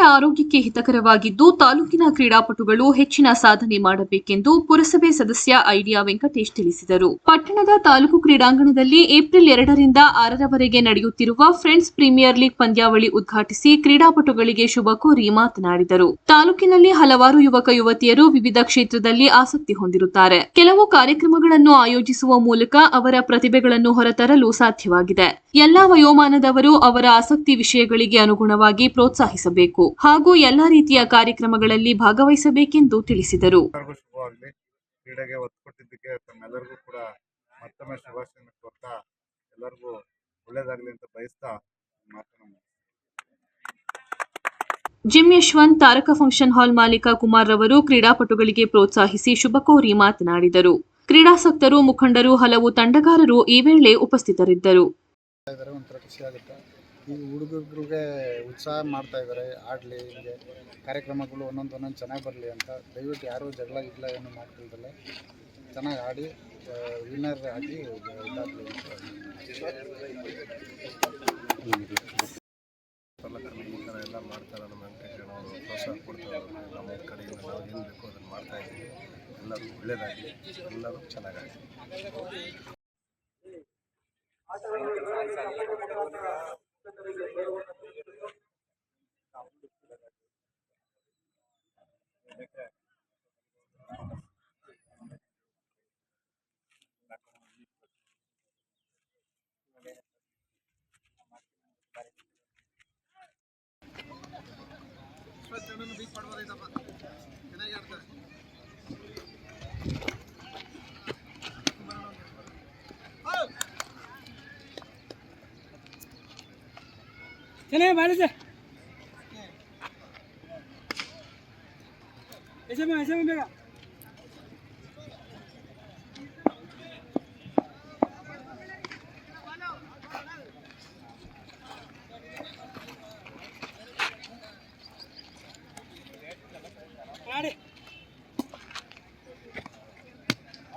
ಆರೋಗ್ಯಕ್ಕೆ ಹಿತಕರವಾಗಿದ್ದು ತಾಲೂಕಿನ ಕ್ರೀಡಾಪಟುಗಳು ಹೆಚ್ಚಿನ ಸಾಧನೆ ಮಾಡಬೇಕೆಂದು ಪುರಸಭೆ ಸದಸ್ಯ ಐಡಿಯಾ ವೆಂಕಟೇಶ್ ತಿಳಿಸಿದರು. ಪಟ್ಟಣದ ತಾಲೂಕು ಕ್ರೀಡಾಂಗಣದಲ್ಲಿ ಏಪ್ರಿಲ್ ಎರಡರಿಂದ ಆರರವರೆಗೆ ನಡೆಯುತ್ತಿರುವ ಫ್ರೆಂಡ್ಸ್ ಪ್ರೀಮಿಯರ್ ಲೀಗ್ ಪಂದ್ಯಾವಳಿ ಉದ್ಘಾಟಿಸಿ ಕ್ರೀಡಾಪಟುಗಳಿಗೆ ಶುಭ ಕೋರಿ ಮಾತನಾಡಿದರು. ತಾಲೂಕಿನಲ್ಲಿ ಹಲವಾರು ಯುವಕ ಯುವತಿಯರು ವಿವಿಧ ಕ್ಷೇತ್ರದಲ್ಲಿ ಆಸಕ್ತಿ ಹೊಂದಿರುತ್ತಾರೆ. ಕೆಲವು ಕಾರ್ಯಕ್ರಮಗಳನ್ನು ಆಯೋಜಿಸುವ ಮೂಲಕ ಅವರ ಪ್ರತಿಭೆಗಳನ್ನು ಹೊರತರಲು ಸಾಧ್ಯವಾಗಿದೆ. ಎಲ್ಲಾ ವಯೋಮಾನದವರು ಅವರ ಆಸಕ್ತಿ ವಿಷಯಗಳಿಗೆ ಅನುಗುಣವಾಗಿ ಪ್ರೋತ್ಸಾಹಿಸಬೇಕು. ಹಾಗೂ ಎಲ್ಲಾ ರೀತಿಯ ಕಾರ್ಯಕ್ರಮಗಳಲ್ಲಿ ಭಾಗವಹಿಸಬೇಕೆಂದು ತಿಳಿಸಿದರು. ಎಲ್ಲರಿಗೂ ಶುಭವಾಗಲಿ. ಕ್ರೀಡೆಗೆ ಒತ್ತು ಕೊಟ್ಟಿದ್ದಕ್ಕೆ ತಮ್ಮೆಲ್ಲರಿಗೂ ಕೂಡ ಮತ್ತೊಮ್ಮೆ ಶುಭಾಶಯ ಕೊಡ್ತಾ ಎಲ್ಲರಿಗೂ ಒಳ್ಳೇದಾಗಲಿ ಅಂತ ಬಯಸ್ತಾ ಮಾತನ್ನು ಜಿಮ್ ಯಶವಂತ್ ತಾರಕ ಫಂಕ್ಷನ್ ಹಾಲ್ ಮಾಲೀಕ ಕುಮಾರ್ ರವರು ಕ್ರೀಡಾಪಟುಗಳಿಗೆ ಪ್ರೋತ್ಸಾಹಿಸಿ ಶುಭ ಕೋರಿ ಮಾತನಾಡಿದರು. ಕ್ರೀಡಾಸಕ್ತರು ಮುಖಂಡರು ಹಲವು ತಂಡಗಾರರು ಈ ವೇಳೆ ಉಪಸ್ಥಿತರಿದ್ದರು. ಈ ಹುಡುಗರಿಗೆ ಉತ್ಸಾಹ ಮಾಡ್ತಾ ಇದ್ದಾರೆ, ಆಡಲಿ, ಹಿಂಗೆ ಕಾರ್ಯಕ್ರಮಗಳು ಒಂದೊಂದು ಒಂದೊಂದು ಚೆನ್ನಾಗಿ ಬರಲಿ ಅಂತ. ದಯವಿಟ್ಟು ಯಾರೂ ಜಗಳ ಗಿಗಳ ಏನು ಮಾಡ್ಕೊಳ್ದಲ್ಲ ಚೆನ್ನಾಗಿ ಆಡಿ ವಿನ್ನರ್ ಆಗಿ ಇದಾಗಲಿ ಥರ ಎಲ್ಲ ಮಾಡ್ತಾರೆ ನಮ್ಮ ವೆಂಕಟೇಶ್ವರ ಅವರು ಪ್ರೋತ್ಸಾಹ ಕೊಡ್ತಾರೆ ನಮ್ಮ ಕಡೆಯಿಂದ ನಾವು ಏನು ಬೇಕೋ ಅದನ್ನು ಮಾಡ್ತಾ ಇದ್ದೀವಿ ಎಲ್ಲರೂ ಒಳ್ಳೇದಾಗಲಿ ಎಲ್ಲರೂ ਮੈਨੂੰ ਵੀ ਪੜਵਾ ਦੇ ਤਾਂ ਕਿੰਨਾ ਯਾਰ ਦਾ चले बाहर से ऐसे में ऐसे में बेगा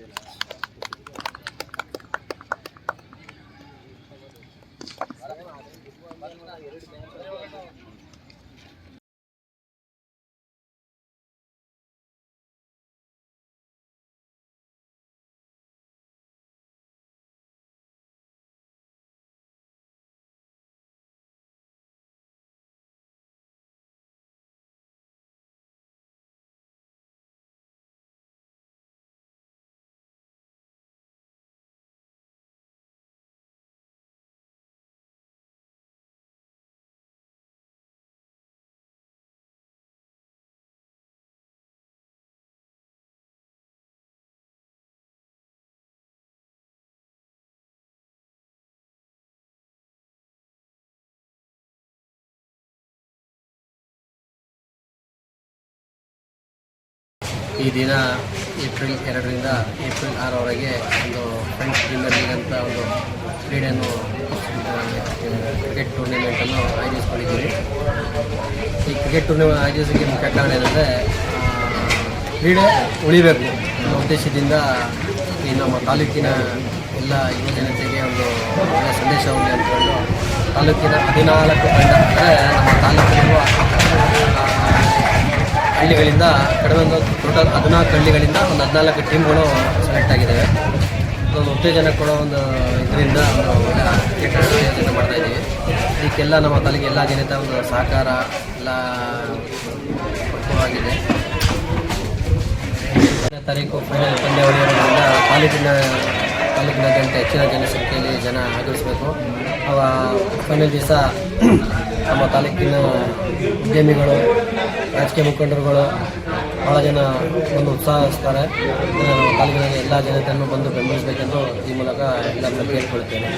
you know. ಈ ದಿನ ಏಪ್ರಿಲ್ ಎರಡರಿಂದ ಏಪ್ರಿಲ್ ಆರವರೆಗೆ ಒಂದು ಫ್ರೆಂಡ್ಸ್ ಪ್ರೀಮಿಯರ್ ಲೀಗ್ ಅಂತ ಒಂದು ಕ್ರೀಡೆಯನ್ನು ಕ್ರಿಕೆಟ್ ಟೂರ್ನಿಮೆಂಟನ್ನು ಆಯೋಜಿಸ್ಕೊಂಡಿದ್ದೀವಿ. ಈ ಕ್ರಿಕೆಟ್ ಟೂರ್ನಿಮೆಂಟ್ ಆಯೋಜಿಸೋಕ್ಕೆ ಮುಖ್ಯ ಕಾರಣ ಏನಂದರೆ ಕ್ರೀಡೆ ಉಳಿಬೇಕು ಅನ್ನೋ ಉದ್ದೇಶದಿಂದ ಈ ನಮ್ಮ ತಾಲೂಕಿನ ಎಲ್ಲ ಯುವ ಒಂದು ಒಳ್ಳೆಯ ಸಂದೇಶ ಅಂತ ಹೇಳಿ ತಾಲೂಕಿನ ಹದಿನಾಲ್ಕು ತಂಡ ಅಂದರೆ ನಮ್ಮ ತಾಲೂಕಿರುವ ಹಳ್ಳಿಗಳಿಂದ ಕಡಿಮೆ ಒಂದು ಟೋಟಲ್ ಹದಿನಾಲ್ಕು ಹಳ್ಳಿಗಳಿಂದ ಒಂದು ಹದಿನಾಲ್ಕು ಟೀಮ್ಗಳು ಸೆಲೆಕ್ಟ್ ಆಗಿದ್ದಾವೆ ಒಂದು ಉತ್ತೇಜನ ಕೊಡೋ ಒಂದು ಇದರಿಂದ ಒಳ್ಳೆಯ ಕ್ರಿಕೆಟ್ ಆಯೋಜನೆ ಮಾಡ್ತಾ ಇದ್ದೀವಿ. ಇದಕ್ಕೆಲ್ಲ ನಮ್ಮ ತಾಲೂಕಿನ ಎಲ್ಲ ಜನತೆ ಒಂದು ಸಹಕಾರ ಎಲ್ಲ ಆಗಿದೆ ಎರಡನೇ ತಾರೀಕು ಫೈನಲ್ ಪಂದ್ಯಾವಳಿ ಇರೋದ್ರಿಂದ ತಾಲೂಕಿನ ತಾಲೂಕಿನಾದ್ಯಂತ ಹೆಚ್ಚಿನ ಜನಸಂಖ್ಯೆಯಲ್ಲಿ ಜನ ಆಗಮಿಸಬೇಕು. ಅವ ಫೈನಲ್ ದಿವಸ ನಮ್ಮ ತಾಲೂಕಿನ ಉದ್ಯಮಿಗಳು ರಾಜಕೀಯ ಮುಖಂಡರುಗಳು ಬಹಳ ಜನ ಬಂದು ಉತ್ಸಾಹಿಸ್ತಾರೆ. ಇದನ್ನು ಎಲ್ಲ ಜನತೆಯನ್ನು ಬಂದು ಬೆಂಬಲಿಸಬೇಕೆಂದು ಈ ಮೂಲಕ ಎಲ್ಲರನ್ನು ಕೇಳ್ಕೊಳ್ತೇನೆ.